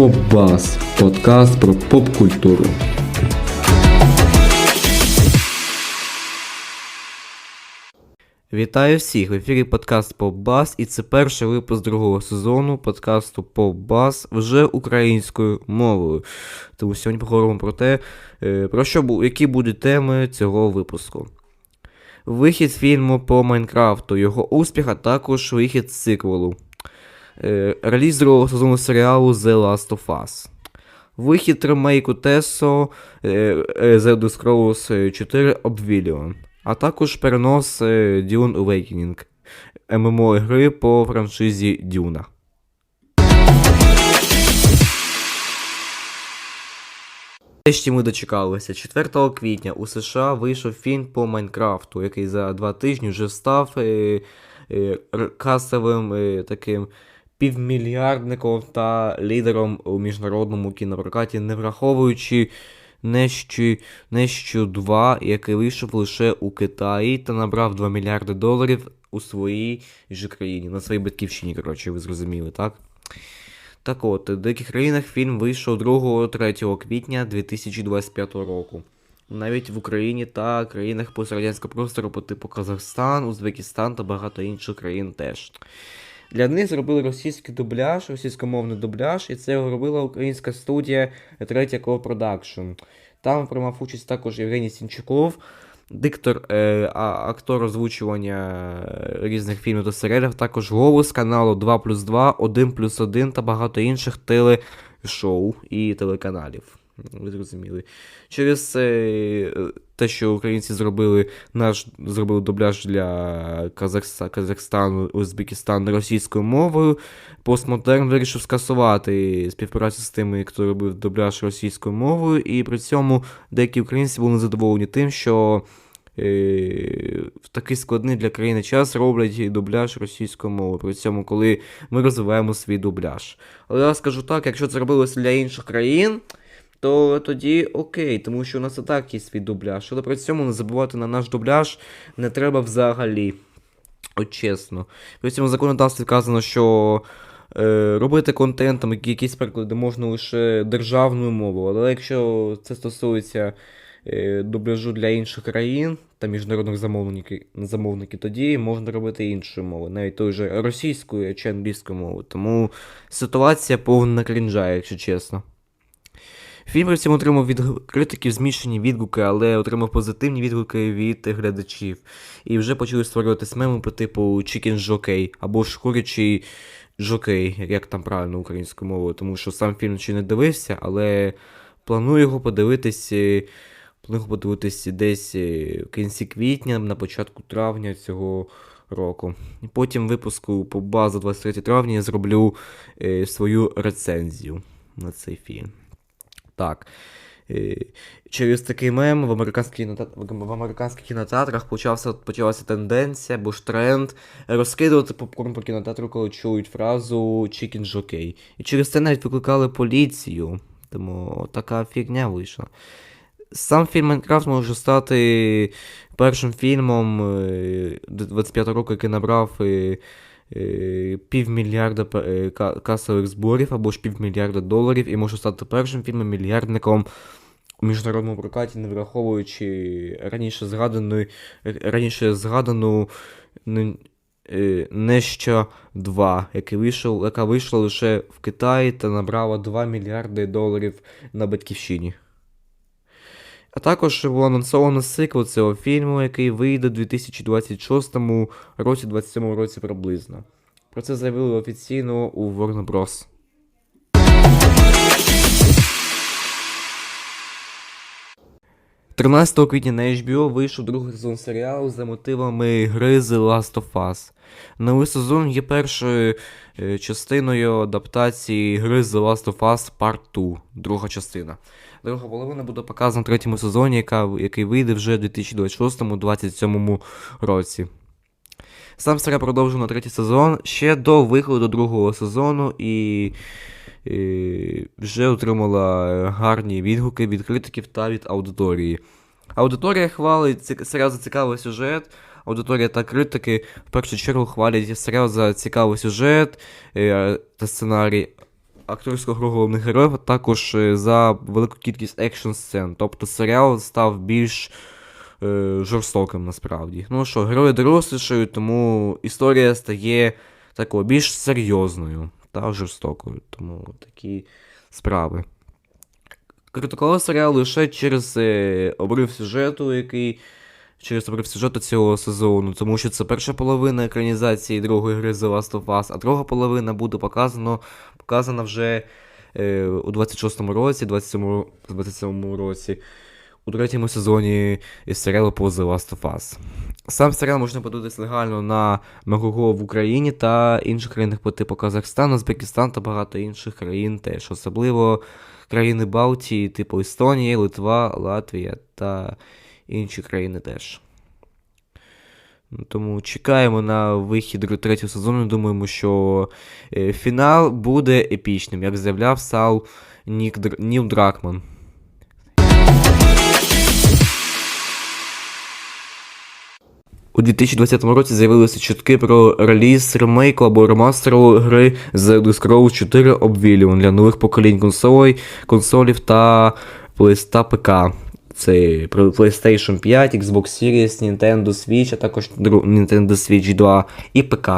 Попбас подкаст про поп-культуру. Вітаю всіх! В ефірі подкаст Попбас, і це перший випуск другого сезону подкасту Попбас вже українською мовою. Тому сьогодні поговоримо про те, е, про що які будуть теми цього випуску. Вихід фільму по Майнкрафту, його успіх, а також вихід з сиквелу. Е, Реліз другого сезону серіалу The Last of Us. Вихід ремейку Тесо е, е, The Scrolls 4 Oblivion. А також перенос е, Dune Awakening ММО гри по франшизі Дюна. Нарешті ми дочекалися. 4 квітня у США вийшов фільм по Майнкрафту, який за два тижні вже став е, е, касовим е, таким півмільярдником та лідером у міжнародному кінопрокаті, не враховуючи Нещу, Нещу 2, який вийшов лише у Китаї та набрав 2 мільярди доларів у своїй же країні, на своїй батьківщині, коротше, ви зрозуміли, так? Так от, в деяких країнах фільм вийшов 2-3 квітня 2025 року. Навіть в Україні та країнах пострадянського простору по типу Казахстан, Узбекистан та багато інших країн теж. Для них зробили російський дубляж, російськомовний дубляж, і це робила українська студія Третя Core Production. Там приймав участь також Євгеній Сінчуков, диктор, е, а, актор озвучування е, різних фільмів та серіалів, також голос каналу 2 плюс 2, 1 плюс 1 та багато інших телешоу і телеканалів. Ви зрозуміли. Через е, те, що українці зробили наш зробили дубляж для Казахста, Казахстану, Узбекистану російською мовою, постмодерн вирішив скасувати співпрацю з тими, хто робив дубляж російською мовою, і при цьому деякі українці були незадоволені тим, що е, в такий складний для країни час роблять дубляж російською мовою. При цьому, коли ми розвиваємо свій дубляж. Але я скажу так, якщо це робилося для інших країн, то тоді окей, тому що у нас і так є свій дубляж. Але при цьому не забувати на наш дубляж не треба взагалі. От чесно. При цьому законодавстві вказано, що е, робити контент, там якісь приклади можна лише державною мовою. Але якщо це стосується е, дубляжу для інших країн та міжнародних замовників, замовників, тоді можна робити іншою мовою, навіть той же російською чи англійською мовою. Тому ситуація повна крінжа, якщо чесно. Фільм при цьому отримав від критиків змішані відгуки, але отримав позитивні відгуки від глядачів. І вже почали створюватись меми по типу Chicken Jockey або ж курячий жокей, як там правильно українською мовою, тому що сам фільм ще не дивився, але планую його подивитись. е, Планую подивитись десь е, в кінці квітня, на початку травня цього року. І потім випуску по базу 23 травня я зроблю е, свою рецензію на цей фільм. Так. Е, Через такий мем в американських, в американських кінотеатрах почався, почалася тенденція або ж тренд розкидувати попкорн по кінотеатру, коли чують фразу Chicken Jockey. І через це навіть викликали поліцію. Тому така фігня вийшла. Сам фільм Майнкрафт може стати першим фільмом е, 25 року, який набрав е, е, півмільярда пе- е, ка- касових зборів або ж півмільярда доларів, і може стати першим фільмом мільярдником у міжнародному прокаті, не враховуючи раніше згадану, раніше згадану н- е, Неща 2, який вийшов, яка вийшла лише в Китаї та набрала 2 мільярди доларів на батьківщині. А також було анонсовано сиквел цього фільму, який вийде у 2026 році, 27 році приблизно. Про це заявили офіційно у Warner Bros. – 13 квітня на HBO вийшов другий сезон серіалу за мотивами гри The Last of Us. Новий сезон є першою е, частиною адаптації гри The Last of Us Part 2, друга частина. Друга половина буде показана в третьому сезоні, яка, який вийде вже в 2026-2027 році. Сам серіал продовжив на третій сезон ще до виходу другого сезону і, і вже отримала гарні відгуки від критиків та від аудиторії. Аудиторія хвалить серіал за цікавий сюжет. Аудиторія та критики в першу чергу хвалять серіал за цікавий сюжет е, та сценарій. акторську гру головних героїв, а також е, за велику кількість екшн сцен. Тобто серіал став більш е, жорстоким насправді. Ну що, герої дорослішають, тому історія стає такою більш серйозною та жорстокою. Тому такі справи. Критикували серіал лише через е, обрив сюжету, який. Через обрив сюжету цього сезону, тому що це перша половина екранізації другої гри The Last of Us, а друга половина буде показано, показана вже е, у 26-му році, 27-му 27 році, у третьому сезоні серіалу по The Last of Us. Сам серіал можна подивитись легально на Мегого в Україні та інших країнах по типу Казахстан, Узбекистан та багато інших країн теж, особливо країни Балтії, типу Естонія, Литва, Латвія та інші країни теж. Тому чекаємо на вихід третього сезону. Думаємо, що е, фінал буде епічним, як заявляв Сал Нік Др... Ніл Дракман. У 2020 році з'явилися чутки про реліз ремейку або ремастеру гри The Elder Scrolls 4 Oblivion для нових поколінь консолей, консолів та, та ПК. Це про PlayStation 5, Xbox Series, Nintendo Switch, а також Nintendo Switch 2 і ПК.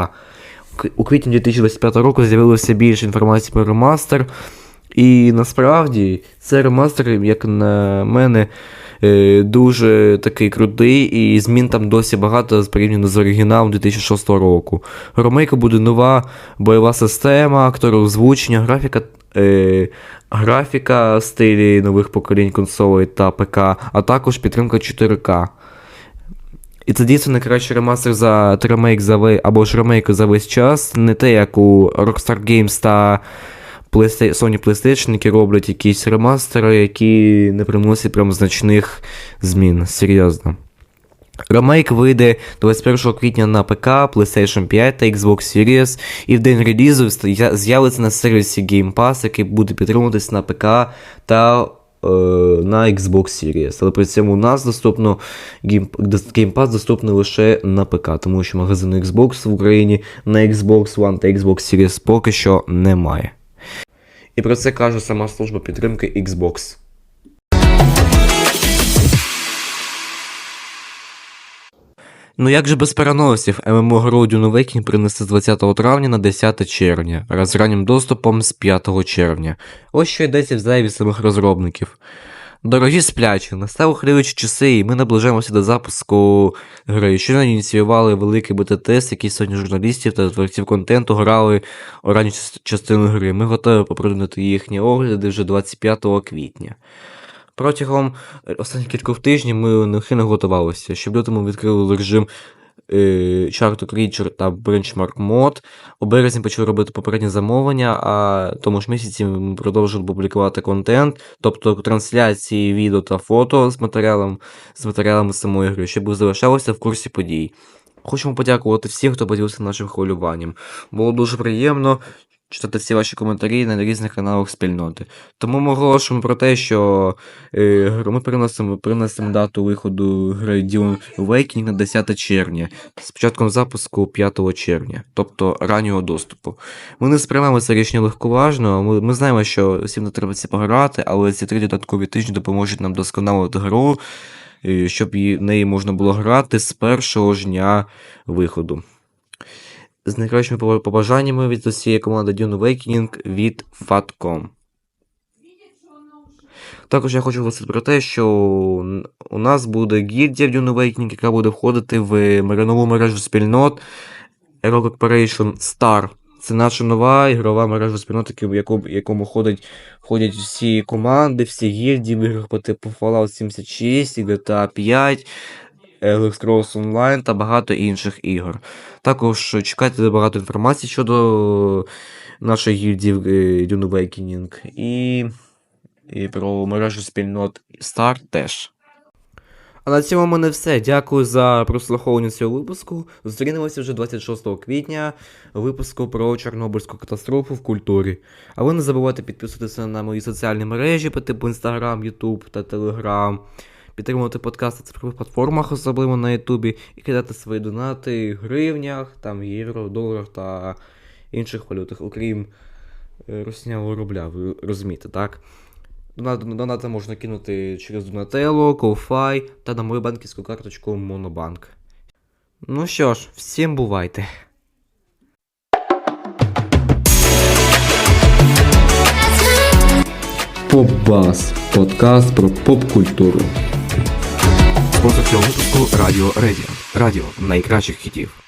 У квітні 2025 року з'явилося більше інформації про ремастер. І насправді цей ремастер, як на мене, дуже такий крутий, і змін там досі багато порівняно з оригіналом 2006 року. У ремейку буде нова бойова система, актори озвучення, графіка. Е, графіка стилі нових поколінь консолей та ПК, а також підтримка 4К. І це дійсно найкращий ремастер за ремейк за ве- або ж ремейк за весь час. Не те, як у Rockstar Games та Sony PlayStation, які роблять якісь ремастери, які не приносять прям значних змін. Серйозно. Ремейк вийде 21 квітня на ПК, PlayStation 5 та Xbox Series, і в день релізу з'явиться на сервісі Game Pass, який буде підтримуватись на ПК та е, на Xbox Series. Але при цьому у нас доступно Game, Pass доступний лише на ПК, тому що магазину Xbox в Україні на Xbox One та Xbox Series поки що немає. І про це каже сама служба підтримки Xbox. Ну як же без переносів, ММО гру Awakening принесе з 20 травня на 10 червня, а раннім доступом з 5 червня. Ось що йдеться в заяві самих розробників. Дорогі сплячі, настали хвилюючі часи, і ми наближаємося до запуску гри. Щойно ініціювали великий бета-тест, який сотні журналістів та творців контенту грали у ранню частину гри. Ми готові попродати їхні огляди вже 25 квітня. Протягом е, останніх кількох тижнів ми нехильно готувалися, щоб лютому відкрили режим е, Chart to Creature та Benchmark Mod. У березні почали робити попередні замовлення, а в тому ж місяці ми продовжили публікувати контент, тобто трансляції відео та фото з матеріалом, з матеріалами самої гри, щоб ви залишалися в курсі подій. Хочемо подякувати всім, хто поділився нашим хвилюванням. Було дуже приємно читати всі ваші коментарі на різних каналах спільноти. Тому ми оголошуємо про те, що е, ми переносимо, переносимо дату виходу гри Dune Awakening на 10 червня з початком запуску 5 червня, тобто раннього доступу. Ми не сприймаємо це рішення легковажно. Ми, ми знаємо, що всім не треба це пограти, але ці три додаткові тижні допоможуть нам досконалити гру, е, щоб її, неї можна було грати з першого ж дня виходу. З найкращими побажаннями від усієї команди Dune Awakening від Fatcom. Також я хочу говорити про те, що у нас буде гільдія в Dune Awakening, яка буде входити в нову мережу спільнот Hero Corporation Star. Це наша нова ігрова мережа спільнот, в якому ходять, входять всі команди, всі гільдії в іграх по типу Fallout 76, GTA 5, Elder Scrolls Online та багато інших ігор. Також чекайте багато інформації щодо нашої гільдії е, Dune Awakening і, і про мережу спільнот Star теж. А на цьому в мене все. Дякую за прослуховування цього випуску. Зустрінемося вже 26 квітня випуску про Чорнобильську катастрофу в культурі. А ви не забувайте підписуватися на мої соціальні мережі по типу Instagram, YouTube та Telegram. Підтримувати подкасти на цифрових платформах, особливо на Ютубі, і кидати свої донати в гривнях, там євро, доларах та інших валютах, окрім е, руснявого рубля, ви розумієте, так? Донати, донати можна кинути через Donatello, Ko-Fi та на мою банківську карточку Монобанк. Ну що ж, всім бувайте. Попбас. Подкаст про поп-культуру. Спонсор цього випуску Радіо Радіо. Радіо найкращих хітів.